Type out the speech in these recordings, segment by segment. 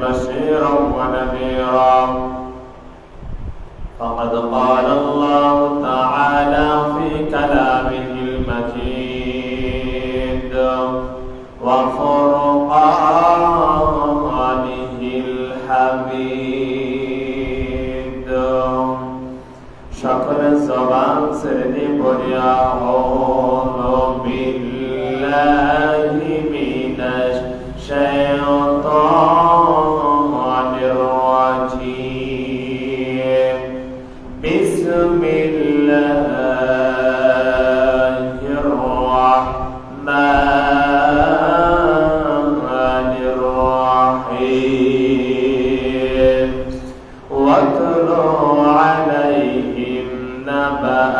بشيرا ونذيرا.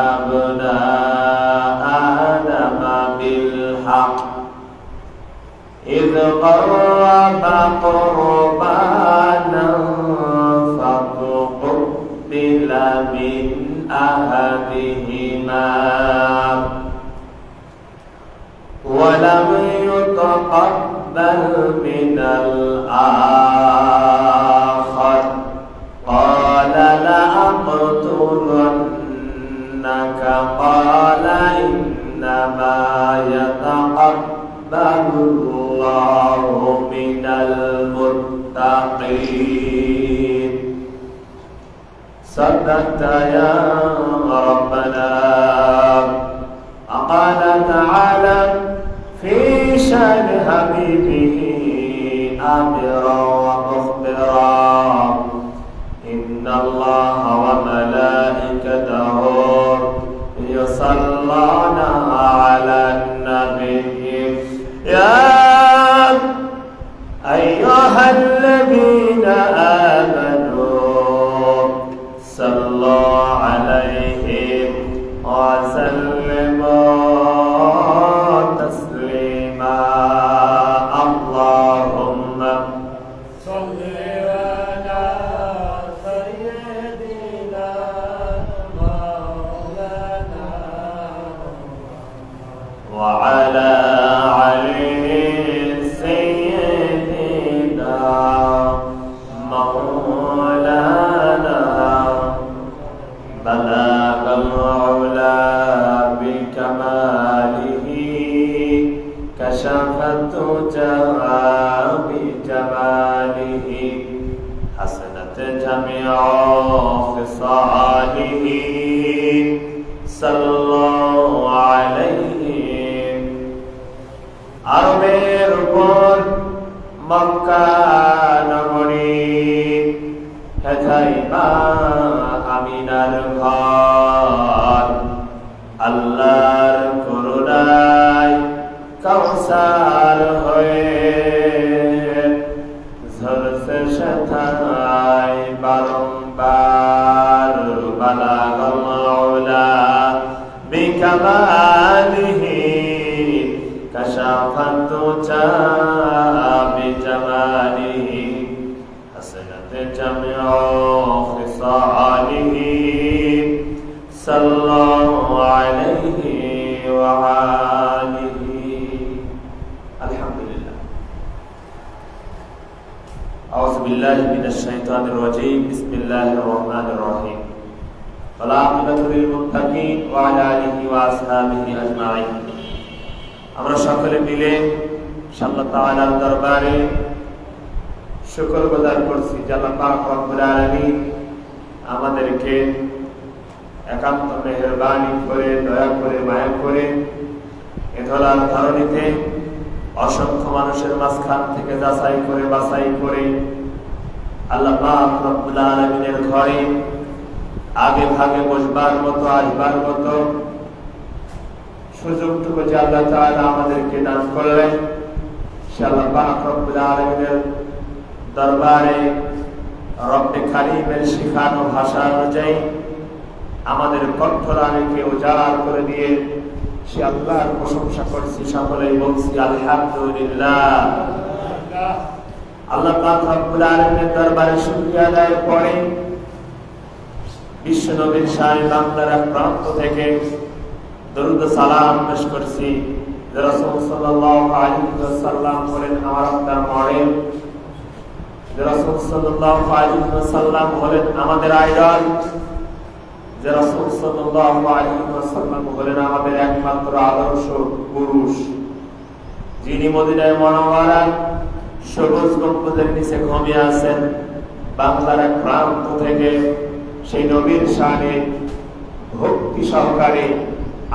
أبناء آدم بالحق إذ قربا قربانا فتقبل من أحدهما ولم يتقبل من الآخر صدقت يا ربنا. قال تعالى في شان حبيبه آمرا. جميع خصاله صلى الله عليه وآله الحمد لله أعوذ بالله من الشيطان الرجيم بسم الله الرحمن الرحيم والعاقبة للمتقين وعلى آله وأصحابه أجمعين আমরা সকলে মিলে সাল্লাহ তাআলার দরবারে শুকর গুজার করছি আমাদেরকে একান্ত মেহেরবানি করে, দয়া করে, মায়া করে এ ধরার ধরনীতে অসংখ্য মানুষের মাঝখান থেকে যাচাই করে, বাছাই করে আল্লাহ ঘরে আগে ভাগে বসবার মতো, আসবার মতো সুযোগটুকু যে আল্লাহ আমাদেরকে দান করলেন, সে আল্লাহ রব্বুল আলামিনের দরবারে রব্বে কারিমের শিখানো ভাষা অনুযায়ী আমাদের কণ্ঠরানীকে উজাড় করে দিয়ে সে আল্লাহর প্রশংসা করছি সকলেই বলছি, আলহামদুলিল্লাহ। আল্লাহ রব্বুল আলামিনের দরবারে শুকরিয়া আদায়ের পরে বিশ্ব নবীর বাংলার এক প্রান্ত থেকে দরুদ সালাম পেশ করছি। যে রাসূল সাল্লাল্লাহু আলাইহি ওয়াসাল্লাম বলেন, আমার আপনার মডেল রাসূল হলেন আমাদের হলেন আমাদের একমাত্র আদর্শ পুরুষ। যিনি সবুজ গম্বুজের নিচে ঘুমিয়ে আছেন, বাংলার এক প্রান্ত থেকে সেই নবীর শানে ভক্তি সহকারে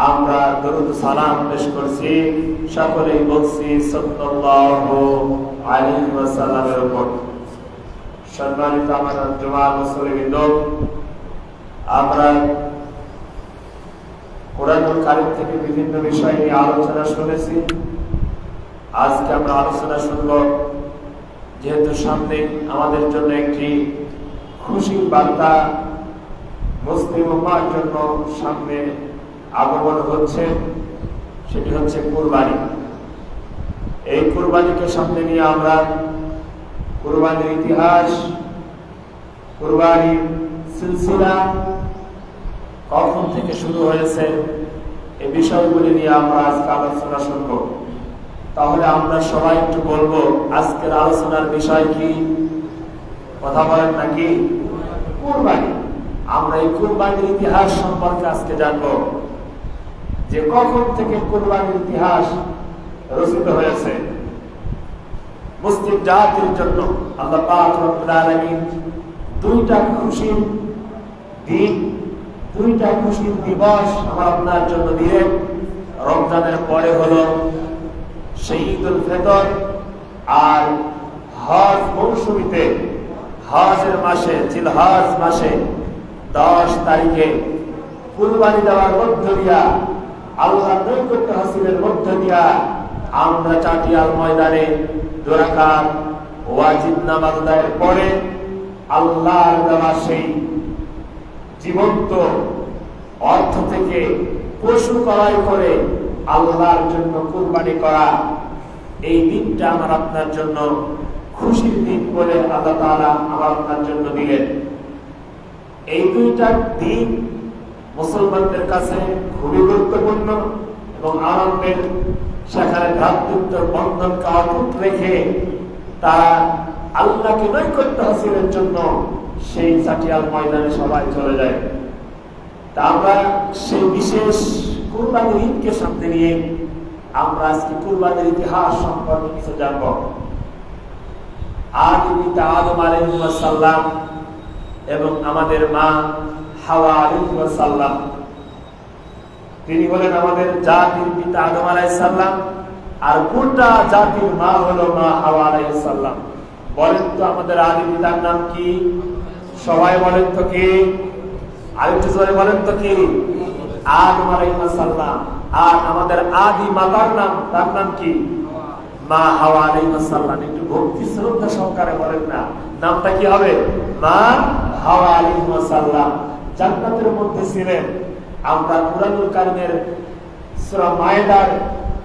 আমরা দরুদ সালাম পেশ করছি। সকলেই বলছি, সাল্লাল্লাহু আলাইহি ওয়াসাল্লামের উপর। সম্মানিত আমার জমা মুসলিম আমরা কোরআনুল কারিম থেকে বিভিন্ন বিষয় নিয়ে আলোচনা শুনেছি। আজকে আমরা আলোচনা শুনব যেহেতু সামনে আমাদের জন্য একটি খুশির বার্তা মুসলিম উম্মার জন্য সামনে আগমন হচ্ছে, সেটি হচ্ছে কুরবানি। এই কুরবানিকে সামনে নিয়ে আমরা কুরবানির ইতিহাস, কুরবানির সিলসিলা কখন থেকে শুরু হয়েছে এই বিষয়গুলি নিয়ে আমরা আজকে আলোচনা শুনব। তাহলে আমরা সবাই একটু বলব, আজকের আলোচনার বিষয় কি? কথা বলেন নাকি কুরবানি। আমরা এই কুরবানির ইতিহাস সম্পর্কে আজকে জানব। যে কখন থেকে কুরবানির ইতিহাস রচিত হয়েছে। মুসলিম জাতির জন্য আল্লাহ আলামিন দুইটা খুশির দিন, দুইটা খুশির দিবস আমার আপনার জন্য দিলেন। রমজানের পরে হলো সেই ঈদুল ফেতর আর হজ মৌসুমিতে, হজের মাসে, জিলহজ মাসে দশ তারিখে কুরবানি দেওয়ার মধ্য দিয়া আল্লাহ নৈকট্য হাসিলের মধ্য দিয়া আমরা চাটিয়াল ময়দানে দোরাকার ওয়াজিব নামাজ আদায়ের পরে আল্লাহর দেওয়া সেই জীবন্ত অর্থ থেকে পশু ক্রয় করে আল্লাহর জন্য কুরবানি করা, এই দিনটা আমার আপনার জন্য খুশির দিন বলে আল্লাহ তাআলা আমার আপনার জন্য দিলেন। এই দুইটা দিন মুসলমানদের কাছে খুবই গুরুত্বপূর্ণ এবং আনন্দের সেখানে ভ্রাতৃত্বের বন্ধনকে অটুট রেখে তারা আল্লাহকে নৈকট্য হাসিলের জন্য সেই চাটিয়াল ময়দানে সবাই চলে যায়। তা আমরা সেই বিশেষ কুরবানির ঈদকে সামনে নিয়ে আমরা আজকে কুরবানির ইতিহাস সম্পর্কে কিছু জানব। আদি পিতা আদম আলাইহিসসালাম এবং আমাদের মা হাওয়া আলাইহিসসালাম তিনি হলেন আমাদের জাতির পিতা আদম আলাইসাল্লাম আর গোটা জাতির মা হলো মা হাওয়া আলাইসাল্লাম বলেন তো আমাদের আদি পিতার নাম কি? সবাই বলেন তো কি? আরেকটু জোরে বলেন তো কি? আদম আলাইহিসসালাম আর আমাদের আদি মাতার নাম, তার নাম কি? মা হাওয়া আলাইহিসসালাম একটু ভক্তি শ্রদ্ধা সহকারে বলেন না। নামটা কি হবে? মা হাওয়া আলাইহিসসালাম জান্নাতের মধ্যে ছিলেন আমরা কুরআনুল কারিমের সূরা মায়েদার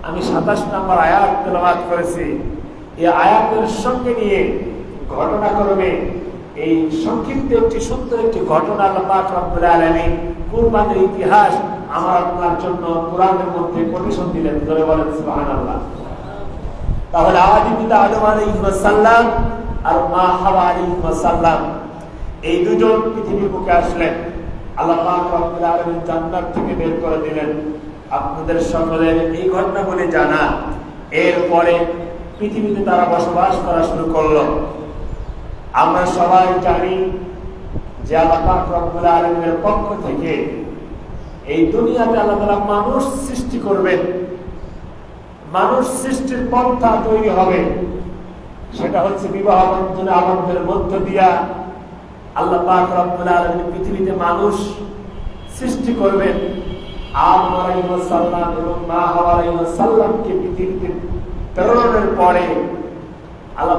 আমি 27 নম্বর আয়াত তেলাওয়াত করেছি। এই আয়াতের সঙ্গে নিয়ে ঘটনা ঘটনাক্রমে এই সংক্ষিপ্ত একটি সুন্দর একটি ঘটনা আল্লাহ পাক রব্বুল আলামিন কুরবানির ইতিহাস আমার আপনার জন্য কোরআনের মধ্যে কমিশন দিলেন। ধরে বলেন, সুবহানাল্লাহ। তাহলে আদি পিতা আদম আলাইহিস সালাম আর মা হাওয়া আলাইহিস সালাম। এই দুজন পৃথিবীর বুকে আসলেন। আল্লাহ রব্বুল আলামিন জান্নাত থেকে বের করে দিলেন। আপনাদের সকলের এই ঘটনাগুলি জানা। এরপরে পৃথিবীতে তারা বসবাস করা শুরু করল। আমরা সবাই জানি যে আল্লাহ রব্বুল আলামিনের পক্ষ থেকে এই দুনিয়াতে তাআলা মানুষ সৃষ্টি করবেন। মানুষ সৃষ্টির পন্থা তৈরি হবে। সেটা হচ্ছে বিবাহ বন্ধনে আনন্দের মধ্য দিয়া আল্লাহ পৃথিবীতে মানুষ সৃষ্টি করবেন। এবং মা পৃথিবীতে পরে আল্লাহ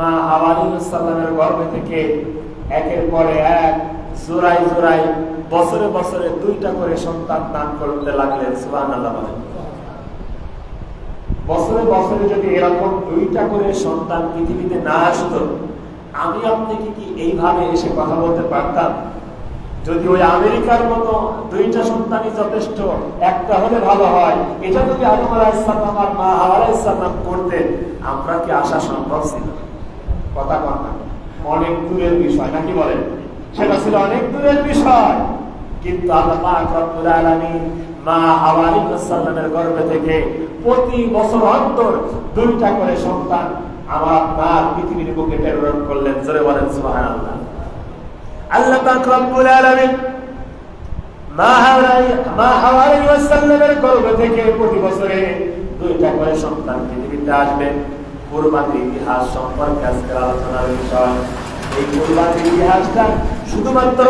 মা গর্ভ থেকে একের পরে এক জোড়াই জোড়াই বছরে বছরে দুইটা করে সন্তান দান করতে লাগলেন, সুবহানাল্লাহ বছরে বছরে যদি এরকম দুইটা করে সন্তান পৃথিবীতে না আসতো আমি আপনাকে কি এইভাবে এসে কথা বলতে পারতাম? যদি ওই আমেরিকার মতো দুইটা সন্তানই যথেষ্ট, একটা হলে ভালো হয়। এটা যদি আদম মা করতেন, আমরা কি আসা সম্ভব ছিল? কথা না। অনেক দূরের বিষয়, নাকি বলেন? সেটা ছিল অনেক দূরের বিষয়। কিন্তু আল্লাহ পাক রব্বুল আলামিন মা সালামের গর্ভে থেকে প্রতি বছর অন্তর দুইটা করে সন্তান আমার আপনার পৃথিবীর বুকে প্রেরণ করলেন, জোরে বলেন, সুবহানাল্লাহ। আল্লাহ পাক রব্বুল আলামিন মা মা থেকে প্রতি বছরে সন্তান আসবেন ইতিহাস সম্পর্কে বিষয়। এই শুধুমাত্র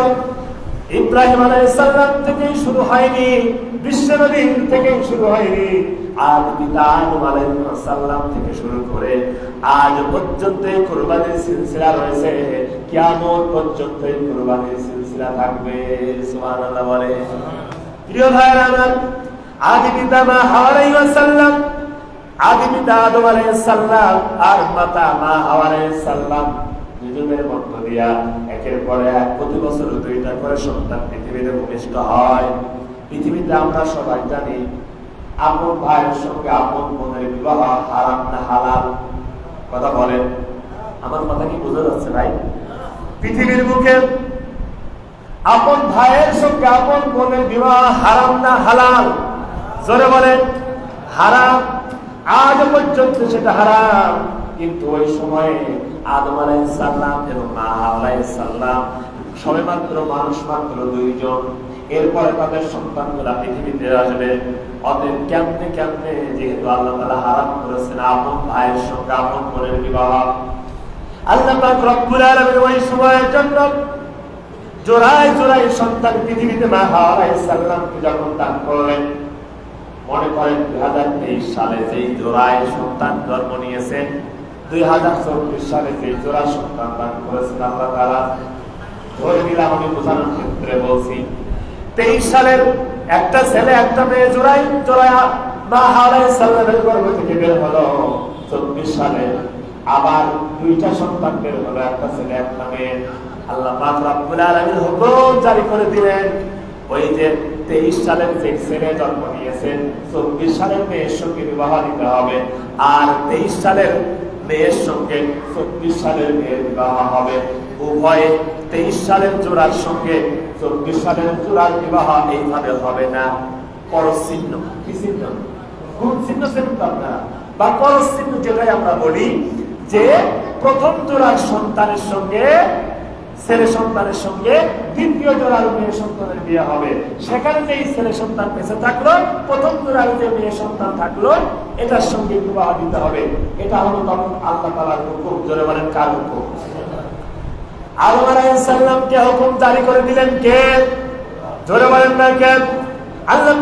ইব্রাহিম আলাইহিসসালাম থেকেই শুরু হয়নি, বিশ্বনবী থেকেই শুরু হয়নি। আজ পিতা আদম আলাইহিসসালাম থেকে শুরু করে আজ পর্যন্ত কুরবানির সিলসিলা রয়েছে। কিয়ামত পর্যন্ত কুরবানির সিলসিলা থাকবে বলে। প্রিয় আমার, আদি পিতা মা হাওয়া আলাইহিসসালাম আদি পিতা আদম আলাইহিসসালাম আর মাতা মা হাওয়া আলাইহিসসালাম দুজনের মধ্য দিয়া একের পর এক প্রতি বছর দুইটা করে সন্তান পৃথিবীতে ভূমিষ্ঠ হয়। পৃথিবীতে আমরা সবাই জানি, আপন ভাইয়ের সঙ্গে আপন বোনের বিবাহ হারাম না হালাল। কথা বলেন। আমার কথা কি বোঝা যাচ্ছে ভাই? পৃথিবীর বুকে আপন ভাইয়ের সঙ্গে আপন বোনের বিবাহ হারাম না হালাল? জোরে বলেন, হারাম। আজ পর্যন্ত সেটা হারাম। কিন্তু ওই সময়ে আদম আলাইসাল্লাম এবং মা আলাইসাল্লাম সবে মাত্র মানুষ মাত্র দুইজন। এরপরে তাদের সন্তানগুলা পৃথিবীতে আসবে। অতএব কেমনে কেমনে যেহেতু আল্লাহ তালা হারাম করেছেন, আপন ভাইয়ের সঙ্গে আপন বোনের বিবাহ। আল্লাহ সময়ের জন্য জোড়ায় জোড়ায় সন্তান পৃথিবীতে মা হাওয়া আলাইহিসসালামকে যখন দান করলেন মনে করেন দুই হাজার তেইশ সালে যেই জোড়ায় সন্তান জন্ম নিয়েছেন, দুই হাজার চব্বিশ সালে যেই জোড়া সন্তান দান করেছেন আল্লাহ তারা ধরে নিলাম আমি বোঝানোর ক্ষেত্রে বলছি, তেইশ সালের একটা ছেলে, একটা মেয়ে জোড়াই জোড়ায় মা হাওয়া সাল্লামের গর্ভ থেকে বের হলো। চব্বিশ সালে আবার দুইটা সন্তান বের হলো, একটা ছেলে, একটা মেয়ে। আল্লাহ পাক রব্বুল আলামিন হুকুম জারি করে দিলেন, ওই যে তেইশ সালের যে ছেলে জন্ম নিয়েছেন চব্বিশ সালের মেয়ের সঙ্গে বিবাহ দিতে হবে। আর তেইশ সালের মেয়ের সঙ্গে চব্বিশ সালের মেয়ের বিবাহ হবে। উভয়ে তেইশ সালের জোড়ার সঙ্গে চব্বিশ সালের জোড়ার বিবাহ এইভাবে হবে না। পরচিহ্ন। কি চিহ্ন? কোন চিহ্ন চিহ্ন আপনারা। বা পরচিহ্ন যেটাই আমরা বলি, যে প্রথম জোড়ার সন্তানের সঙ্গে ছেলে সন্তানের সঙ্গে দ্বিতীয় জোড়ার মেয়ে সন্তানের বিয়ে হবে। সেখানে যে ছেলে সন্তান বেঁচে থাকল, প্রথম জোড়ার যে মেয়ে সন্তান থাকল, এটার সঙ্গে বিবাহ দিতে হবে। এটা হলো তখন আল্লাহ তালার হুকুম। জোরে বলেন, কার হুকুম? কে? আল্লাহ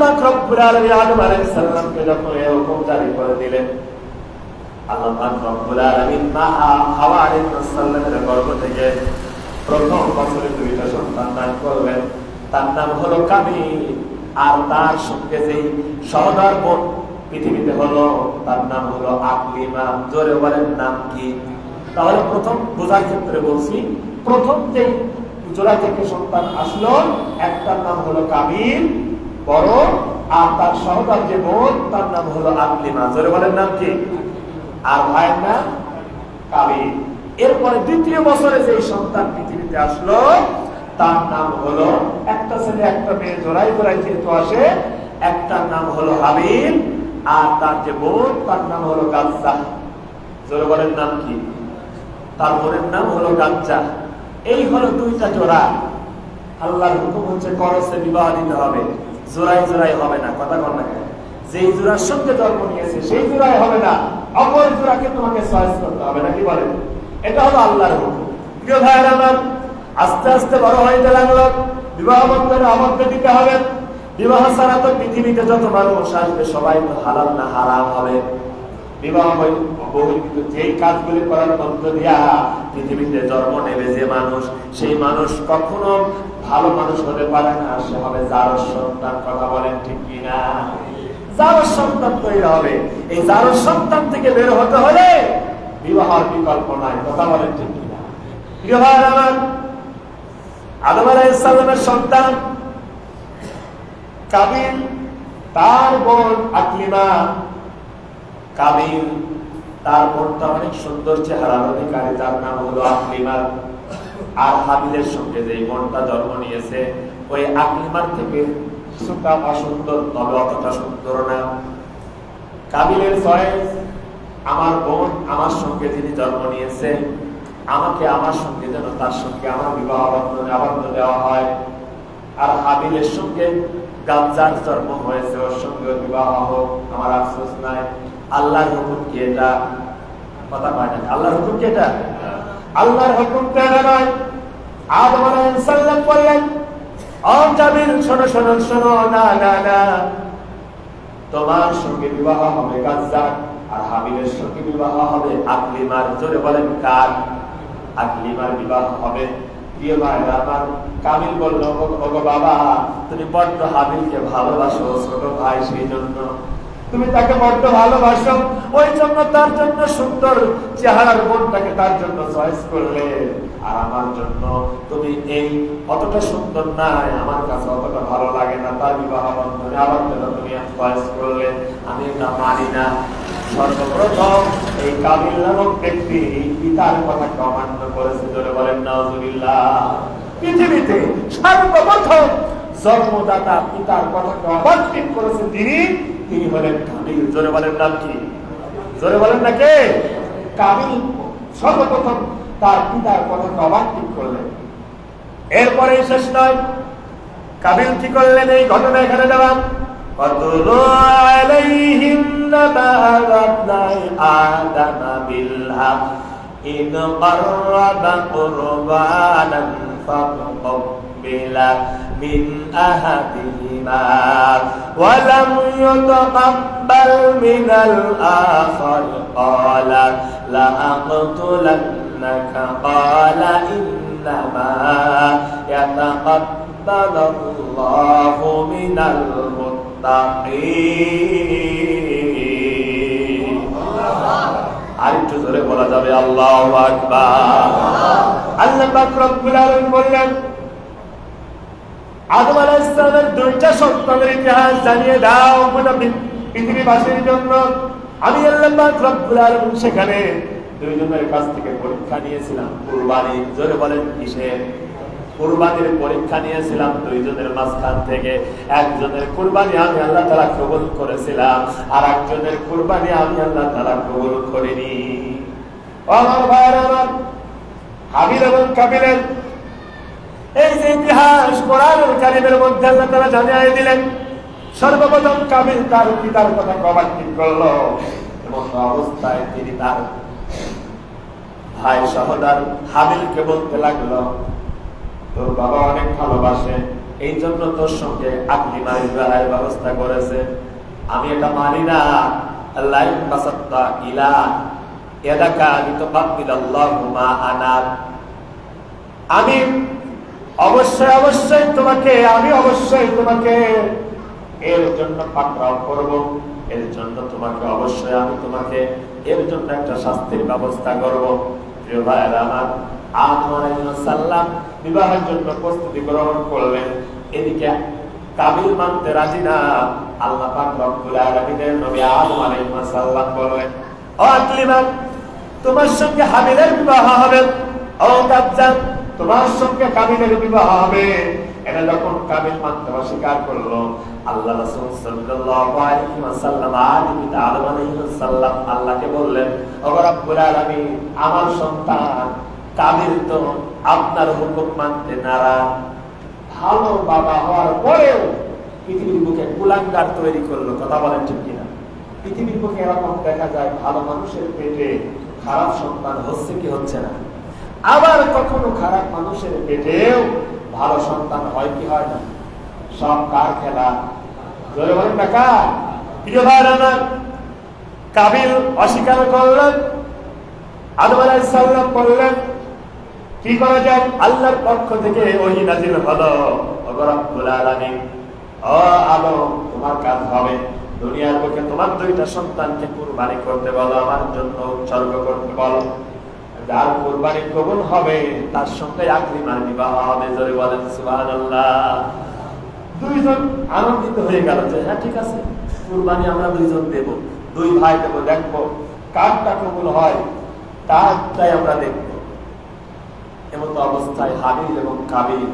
থেকে প্রথম বছরে দুইটা সন্তান দান করবেন। তার নাম হলো কাবিল আর তার সঙ্গে যেই সহদার বোন পৃথিবীতে হলো, তার নাম হলো আকলিমা। জোরে নাম কি? তাহলে প্রথম বোঝার ক্ষেত্রে বলছি, প্রথম যে জোড়া থেকে সন্তান আসলো, একটার নাম হলো কাবিল বড়, আর তার সহদার যে বোন, তার নাম হলো আকলিমা। জোরে বলেন, নাম কি? আর ভাইয়ের নাম কাবিল এরপরে দ্বিতীয় বছরে যে সন্তান পৃথিবীতে আসলো, তার নাম হলো, একটা ছেলে, একটা মেয়ে জোড়াই জোড়াই যেহেতু আসে, একটার নাম হলো হাবিল আর তার যে বোন, তার নাম হলো গাজ্জা। জোরে বলেন নাম কি? তার বোনের নাম হলো গাজ্জা। এই হলো দুইটা জোড়া। আল্লাহর হুকুম হচ্ছে করসে বিবাহ দিতে হবে। জোড়াই জোড়াই হবে না, কথা কর না কেন? যেই জোড়ার সঙ্গে জন্ম নিয়েছে, সেই জোড়াই হবে না। অপর জোড়াকে তোমাকে চয়েস করতে হবে, নাকি বলেন? এটা হলো আল্লাহর প্রিয় আমার, আস্তে আস্তে বড় হইতে লাগল। বিবাহ বন্ধনে আবদ্ধ দিতে হবে। বিবাহ ছাড়া তো পৃথিবীতে যত মানুষ আসবে, সবাই তো হালাল না হারাম হবে। বিবাহ যেই কাজগুলি করার মধ্য দিয়া পৃথিবীতে জন্ম নেবে যে মানুষ, সেই মানুষ কখনো ভালো মানুষ হতে পারে না, সে হবে যার সন্তান, কথা বলেন ঠিক কিনা? যার সন্তান তৈরি হবে। এই যার সন্তান থেকে বের হতে হলে বিবাহের বিকল্প নাই কথা বলেন ঠিক কিনা? আদম আলাইসাল্লামের সন্তান কাবিল, তার বোন আকলিমা কাবিল, তার বোনটা অনেক সুন্দর চেহারার অধিকারী নাম হলো আকলিমার আর হাবিলের সঙ্গে যে বোনটা জন্ম নিয়েছে, ওই আকলিমার থেকে কিছুটা অসুন্দর তবে অতটা সুন্দর না। কাবিলের চয়েস আমার বোন আমার সঙ্গে যিনি জন্ম নিয়েছে, আমাকে আমার সঙ্গে যেন তার সঙ্গে আমার বিবাহ বন্ধনে আবদ্ধ দেওয়া হয়। আর হাবিলের সঙ্গে গামজার জন্ম হয়েছে, ওর সঙ্গে বিবাহ হোক, আমার আফসোস নাই। আল্লাহর হুকুম কি এটা? কথা পায় না, আল্লাহর হুকুম কি এটা? আল্লাহর হুকুম তো নয়। আদম আলাইহিস সালাম বললেন, ও জাবির শোনো শোনো শোনো, না না না। তোমার সঙ্গে বিবাহ হবে গাজ্জার। আর হাবিলের সঙ্গে বিবাহ হবে। আকলিমার জোরে বলেন, কার? আকলিমার বিবাহ হবে। কামিল বলল বাবা, তুমি বড্ড হাবিলকে ভালোবাসো, ছোট ভাই সেই জন্য তুমি তাকে বড্ড ভালোবাসো। ওই জন্য তার জন্য সুন্দর চেহারার তার জন্য চয়েস করলে। আর আমার জন্য তুমি এই অতটা সুন্দর নাই, আমার কাছে অতটা ভালো লাগে না। তার বিবাহ বন্ধনে আমার জন্য তুমি চয়েস করলে। আমি এটা মানি না। সর্বপ্রথম এই নামক ব্যক্তি পিতার অমান্য করেছে বলেন পৃথিবীতে সর্বপ্রথম জন্মদাতা পিতার তিনি তিনি হলেন জোরে বলেন, নাম কি? জোরে বলেন না কে? কাবিল সর্বপ্রথম তার পিতার কথাকে অবাধ্য করলেন। এরপরে শেষ নয়, কাবিল কি করলেন এই ঘটনা এখানে দেওয়া? وَاتْلُ عَلَيْهِمْ نَبَأَ ابْنَيْ آدَمَ بِالْحَقِّ إِذْ قَرَّبَا قُرْبَانًا فَتُقُبِّلَ مِنْ أَحَدِهِمَا وَلَمْ يُتَقَبَّلْ مِنَ الْآخَرِ قَالَ لَأَقْتُلَنَّكَ قَالَ إِنَّمَا يَتَقَبَّلُ اللَّهُ مِنَ الْمُتَّقِينَ আরেকটু জোরে বলা যাবে, আল্লাহ আল্লাহ বললেন দুইটা সন্তানের ইতিহাস জানিয়ে দাও পৃথিবীবাসীর জন্য। আমি আল্লাহ সেখানে দুইজনের কাছ থেকে পরীক্ষা নিয়েছিলাম, কুরবানি। জোরে বলেন, কিসের? কুরবানির পরীক্ষা নিয়েছিলাম, দুইজনের মাঝখান থেকে একজনের কুরবানি আমি আল্লাহ তারা কবুল করেছিলাম, আর একজনের কুরবানি আমি আল্লাহ তারা কবুল করিনি। আমার ভাইয়ের আমার হাবিল এবং এই যে ইতিহাস কারিমের মধ্যে আল্লাহ তারা জানিয়ে দিলেন, সর্বপ্রথম কাবিল তার পিতার কথা করল, এবং অবস্থায় তিনি তার ভাই সহদার হাবিলকে বলতে লাগল তোর বাবা অনেক ভালোবাসে। এই জন্য তোর সঙ্গে আপনি মায়ের বেলায় ব্যবস্থা করেছে। আমি এটা মানি না। লাইন বাসাত্তা ইলা এদাকা আমি তো মা আনার আমি অবশ্যই অবশ্যই তোমাকে, আমি অবশ্যই তোমাকে এর জন্য পাকড়াও করব। এর জন্য তোমাকে অবশ্যই আমি তোমাকে এর জন্য একটা শাস্তির ব্যবস্থা করব। প্রিয় ভাইয়েরা আমার আদম বিবাহের জন্য প্রস্তুতি গ্রহণ করলেন। এদিকে কাবিল মানতে রাজি না। আল্লাহ নবী ও তোমার সঙ্গে হাবিলের বিবাহ হবে। ও গাজ্জান তোমার সঙ্গে কাবিলের বিবাহ হবে। এটা যখন কাবিল মানতে অস্বীকার করল, আল্লাহ রাসূল সাল্লাল্লাহু আলাইহি ওয়াসাল্লাম পিতা আদম আল্লাহকে বললেন ও রব্বুল আলামিন, আমার সন্তান কাবিল তো আপনার হুকুম মানতে নারাজ। ভালো বাবা হওয়ার পরেও পৃথিবীর বুকে কুলাঙ্গার তৈরি করল, কথা বলেন ঠিক কিনা? পৃথিবীর বুকে এরকম দেখা যায়, ভালো মানুষের পেটে খারাপ সন্তান হচ্ছে কি হচ্ছে না? আবার কখনো খারাপ মানুষের পেটেও ভালো সন্তান হয় কি হয় না? সব কার খেলা? জোরে বলেন না কার? প্রিয় ভাই কাবিল অস্বীকার করলেন, আদম আলাইহিস সালাম বললেন কি করা যায়? আল্লাহর পক্ষ থেকে ওহি নাজিল হলো। আলামিন ও তোমার কাজ হবে। দুনিয়ার বুকে তোমার দুইটা সন্তানকে কুরবানি করতে বলো, আমার জন্য উৎসর্গ করতে বলো। যার কুরবানি কবুল হবে, তার সঙ্গে আকলিমার বিবাহ হবে, জোরে বলেন সুবহানাল্লাহ। দুইজন আনন্দিত হয়ে গেল যে হ্যাঁ ঠিক আছে, কুরবানি আমরা দুইজন দেব। দুই ভাই দেব, দেখব কারটা কবুল হয় তারটাই আমরা দেখব এমন অবস্থায় হাবিল এবং কাবিল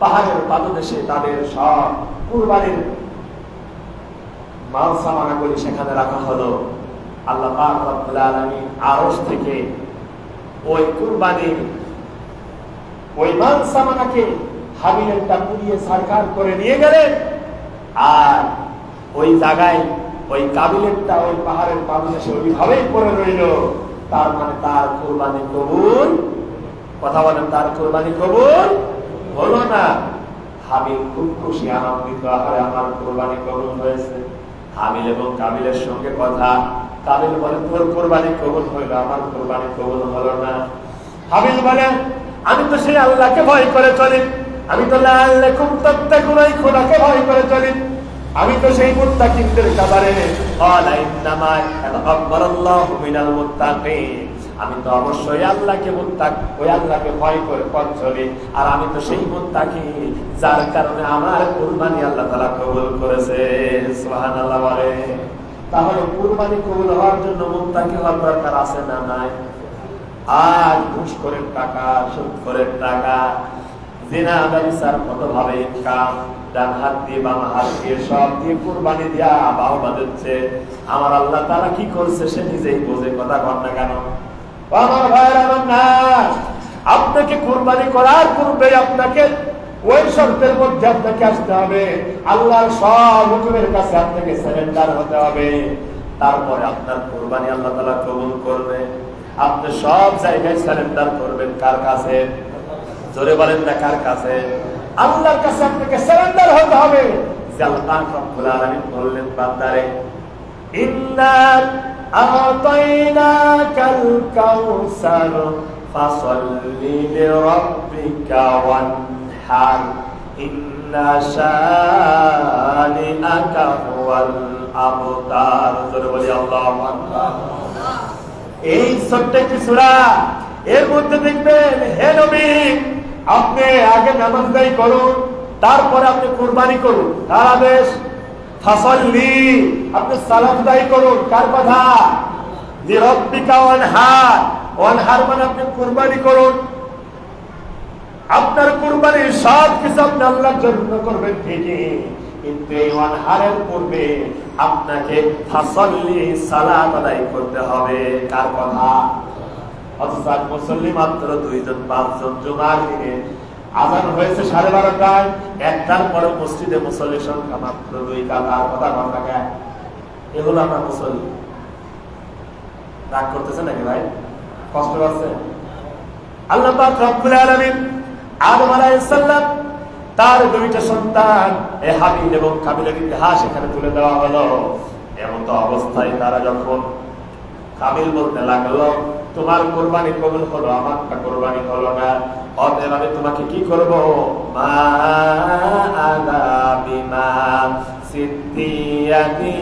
পাহাড়ের পাদদেশে তাদের সব কুরবানির মাল সামানাগুলি সেখানে রাখা হলো। আল্লাহ রব্বুল আলামিন থেকে ওই কুরবানির ওই মাল সামানাকে হাবিলেরটা পুড়িয়ে সরকার করে নিয়ে গেলেন। আর ওই জায়গায় ওই কাবিলেরটা ওই পাহাড়ের পাদদেশে ওইভাবেই পড়ে রইল। তার মানে তার কোরবানি কবুল কথা বলেন, তার কোরবানি কবুল হলো না। হাবিল খুব খুশি, আনন্দিত, আহারে আমার কোরবানি কবুল হয়েছে। হাবিল এবং কাবিলের সঙ্গে কথা। কাবিল বলে, তোর কোরবানি কবুল হইল, আমার কোরবানি কবুল হলো না। হাবিল বলে, আমি তো সেই আল্লাহকে ভয় করে চলি। আমি তো লাল্লাকুম তাত্তাকুনাই খোদাকে ভয় করে চলি। আমি তো সেই মুত্তাকিনদের কাবারে ক্বালা ইন্নামা তাকাব্বালাল্লাহু মিনাল মুত্তাকিন। আমি তো অবশ্যই আল্লাহকে মুত্তাক, ওই আল্লাহকে ভয় করে পথ চলি। আর আমি তো সেই মুত্তাকি যার কারণে আমার কুরবানি আল্লাহ তাআলা কবুল করেছে। সুবহানাল্লাহ বলে। তাহলে কুরবানি কবুল হওয়ার জন্য মুত্তাকি হওয়ার দরকার আছে না নাই? আর ঘুষ করে টাকা, সুদ করে টাকা, জিনা, ব্যবসার কত ভাবে ইনকাম, ডান হাত দিয়ে বাম হাত দিয়ে সব দিয়ে কুরবানি দিয়া বাহবা দিচ্ছে। আমার আল্লাহ তারা কি করছে সে নিজেই বোঝে, কথা কর না কেন? আমার ভাইয়ের আমার না আপনাকে কুরবানি করার পূর্বে আপনাকে ওই শর্তের মধ্যে আপনাকে আসতে হবে। আল্লাহর সব হুকুমের কাছে আপনাকে সারেন্ডার হতে হবে। তারপরে আপনার কোরবানি আল্লাহ তালা কবুল করবে। আপনি সব জায়গায় সারেন্ডার করবেন। কার কাছে? জোরে বলেন না, কার কাছে? আল্লাহর কাছে আপনাকে সারেন্ডার হতে হবে। যে রব্বুল আলামিন বললেন, বান্দারে কাউসার ফাসাল্লি লিরাব্বিকা ওয়ানহার ইন্না শানিআকা হুয়াল আবতার জোরে বলি আল্লাহু এই ছোট্ট সূরা, এর মধ্যে দেখবেন, হে নবী, আপনি আগে নামাজ করুন, তারপরে আপনি কুরবানি করুন। তার আদেশ ফাসল্লি আপনি সালাত দায়ী করুন, কার কথা নিরব্বিকা ওয়ানহার ওয়ানহার মানে আপনি কুরবানি করুন। আপনার কুরবানির সব কিছু আপনি আল্লাহর জন্য করবেন ঠিকই, কিন্তু এই ওয়ানহারের পূর্বে আপনাকে ফাসল্লি সালাত আদায় করতে হবে। কার কথা? অথচ মুসল্লি মাত্র দুইজন, পাঁচজন জুমার দিনে আজান হয়েছে সাড়ে বারোটায়। একটার পরে মসজিদে মুসল্লির সংখ্যা মাত্র দুই কাতার কথা ঘণ্টা এগুলো আমরা মুসল্লি। রাগ করতেছে নাকি ভাই? কষ্ট পাচ্ছে? আল্লাহ পাক রব্বুল আলামিন আদম আলাইহিস সালাম, তার দুইটা সন্তান, এ হাবিল এবং কাবিলের ইতিহাস এখানে তুলে দেওয়া হলো। এমন তো অবস্থায় তারা যখন কাবিল বলতে লাগল, তোমার কোরবানি কবুল হলো আমারটা কোরবানি হলো না। অতএব আমি তোমাকে কি করব? মা আনা বিমা সিদ্দিয়াতি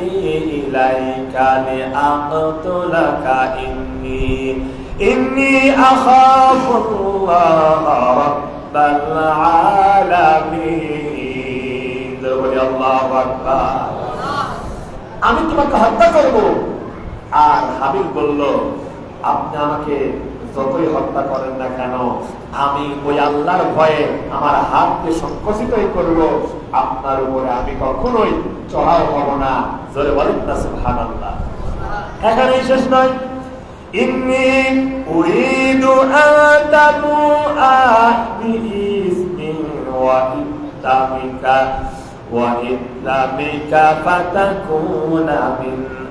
ইলাইকা লিআকতুলাকা ইন্নী ইন্নী আখাফুল্লাহ রাব্বাল আলামিন। বলি, আল্লাহু আকবার। আমি তোমাকে হত্যা করব। আর হাবিল বলল, আপনি আমাকে যতই হত্যা করেন না কেন, আমি ওই আল্লাহর ভয়ে আমার হাতকে সংকোচিতই করব। আপনার উপরে আমি কখনোই চড়াও হব না। জোরে বলেন না, সুবহানাল্লাহ। এখানেই শেষ নয়।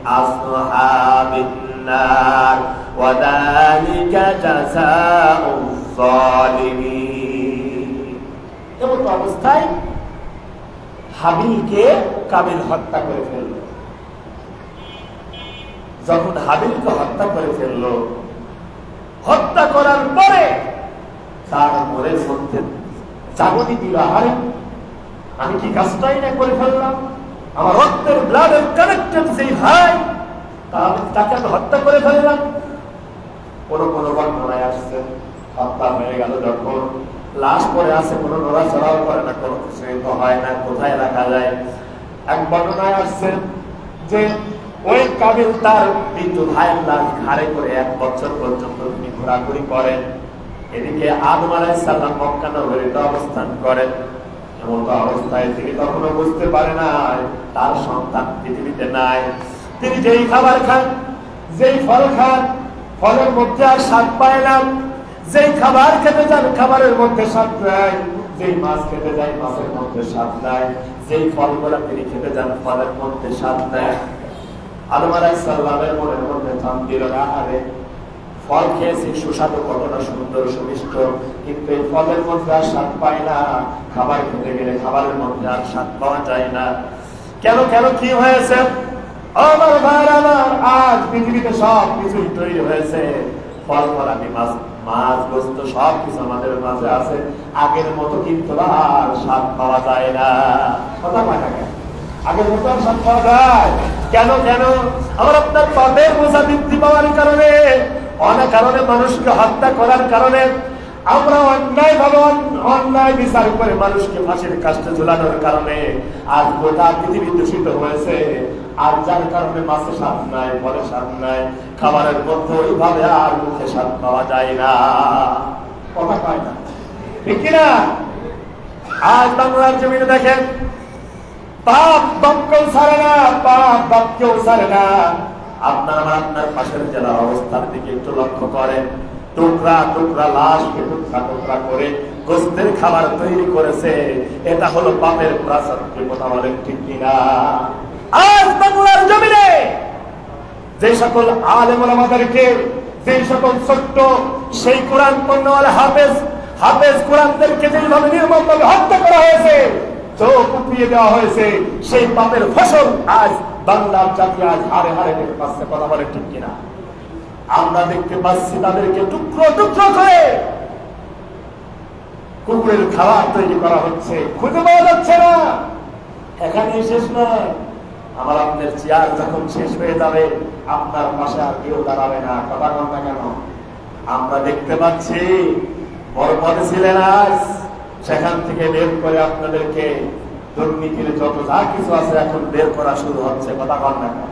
আসহাবিন। النار وذلك جزاء الظالمين এমন অবস্থায় হাবিলকে কাবিল হত্যা করে ফেলল যখন হাবিলকে হত্যা করে ফেলল হত্যা করার পরে তার মনের মধ্যে জাগনি দিল আহারে আমি কি কাজটাই না করে ফেললাম আমার রক্তের ব্লাডের কানেক্টেড সেই ভাই তাকে হত্যা করে ফেললাম। কোন কোন আসছে। হত্যা হয়ে গেল যখন। লাশ পরে কোন নড়াচড়াও করে না, কোনো হয় না, কোথায় রাখা যায়? এক আসছে যে ওই কাবিল তার মৃত্যু ভাইয়ের লাশ ঘাড়ে করে এক বছর পর্যন্ত তিনি ঘোরাঘুরি করেন। এদিকে আদম আলাইসাল্লাম মক্কা নগরীতে অবস্থান করেন। এমন অবস্থায় তিনি কখনো বুঝতে পারে না তার সন্তান পৃথিবীতে নাই। তিনি যেই খাবার খান, যেই ফল খান, ফলের মধ্যে আর স্বাদ পায় না। যেই খাবার খেতে যান, খাবারের মধ্যে স্বাদ নাই। যেই মাছ খেতে যাই, মাছের মধ্যে স্বাদ নাই। যেই ফলগুলা তিনি খেতে যান, ফলের মধ্যে স্বাদ নাই। আদম আলাইসাল্লামের মনের মধ্যে থাম দিল আরে ফল খেয়েছি, সুস্বাদু, কতটা সুন্দর, সুমিষ্ট। কিন্তু এই ফলের মধ্যে আর স্বাদ পাই না। খাবার খেতে গেলে খাবারের মধ্যে আর স্বাদ পাওয়া যায় না। কেন কেন কি হয়েছে? আমার ভাইয়ের আমার আজ পৃথিবীতে সব কিছুই তৈরি হয়েছে। ফল ফলানি মাছ মাছ, গোস্ত, সব কিছু আমাদের মাঝে আছে। আগের মতো কিন্তু আর স্বাদ পাওয়া যায় না। কথা পায় না কেন? আগের মতো আর স্বাদ পাওয়া যায়? কেন কেন? আমার আপনার পাপের বোঝা বৃদ্ধি পাওয়ার কারণে অনেক কারণে মানুষকে হত্যা করার কারণে আমরা অন্যায় ভাবে অন্যায় বিচার করে মানুষকে ফাঁসির কাজটা ঝুলানোর কারণে আজ গোটা পৃথিবী দূষিত হয়েছে। আর যার কারণে মাছে স্বাদ নাই ফলে স্বাদ নাই, খাবারের মধ্যে ওইভাবে আর মুখে স্বাদ পাওয়া যায় না। কথা পায় না। ঠিক কিনা? আজ বাংলার জমিনে দেখেন, পাপ বাক্যও ছাড়ে না, পাপ বাক্যও ছাড়ে না। আপনার আপনার পাশের জেলা অবস্থার দিকে একটু লক্ষ্য করেন। টুকরা টুকরা লাশকে টুকরা টুকরা করে গোস্তের খাবার তৈরি করেছে। এটা হলো পাপের প্রাসাদ্য কথা বলেন ঠিক কিনা? আজ বাংলার জমিনে যে সকল আলেম আমাদেরকে যে সকল ছোট্ট সেই কোরআন পণ্যওয়ালা হাফেজ হাফেজ কোরআনদেরকে যেভাবে নির্মমভাবে হত্যা করা হয়েছে, চোখ উপড়িয়ে দেওয়া হয়েছে, সেই পাপের ফসল আজ বাংলার জাতি আজ হারে হারে দেখতে পাচ্ছে, কথা বলে ঠিক কিনা? আমরা দেখতে পাচ্ছি তাদেরকে টুকরো টুকরো করে কুকুরের খাবার তৈরি করা হচ্ছে। খুঁজে পাওয়া যাচ্ছে না। এখানে শেষ নয়। আমার আপনার চেয়ার যখন শেষ হয়ে যাবে, আপনার পাশে আর কেউ দাঁড়াবে না। কথা কন না কেন? আমরা দেখতে পাচ্ছি বড় পদে ছিলেন আজ। সেখান থেকে বের করে আপনাদেরকে দুর্নীতির যত যা কিছু আছে এখন বের করা শুরু হচ্ছে। কথা কন না কেন?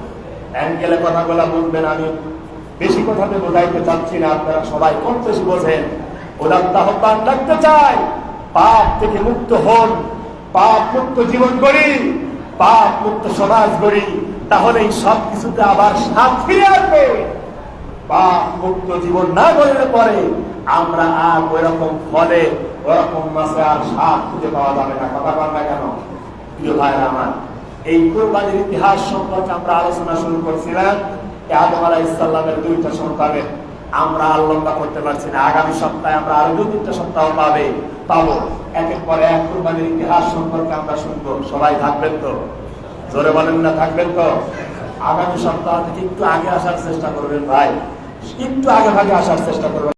অ্যাঙ্গেলে কথাগুলা বলবেন, আমি বেশি কথা কথাতে বোঝাইতে চাচ্ছি না, আপনারা সবাই কম বেশি বোঝেন উদাত্ত আহ্বান রাখতে চাই, পাপ থেকে মুক্ত হন, পাপ মুক্ত জীবন গড়ি, পাপ মুক্ত সমাজ গড়ি তাহলে এই সব কিছুতে আবার সাপ ফিরে আসবে। পাপ মুক্ত জীবন না গড়লে পরে আমরা আর ওই রকম ফলে ওরকম মাসে আর সাপ খুঁজে পাওয়া যাবে না, কথা বল না কেন? প্রিয় ভাইরা আমার, এই কোরবানির ইতিহাস সম্পর্কে আমরা আলোচনা শুরু করছিলাম। আদম আলাহ ইসলামের দুইটা সন্তানের আমরা আর করতে পারছি না। আগামী সপ্তাহে আমরা আরও দু তিনটা সপ্তাহ পাবে। পাবো। একের পরে এক কোরবানির ইতিহাস সম্পর্কে আমরা শুনব। সবাই থাকবেন তো? জোরে বলেন না, থাকবেন তো? আগামী সপ্তাহ থেকে একটু আগে আসার চেষ্টা করবেন ভাই। একটু আগে ভাগে আসার চেষ্টা করবেন।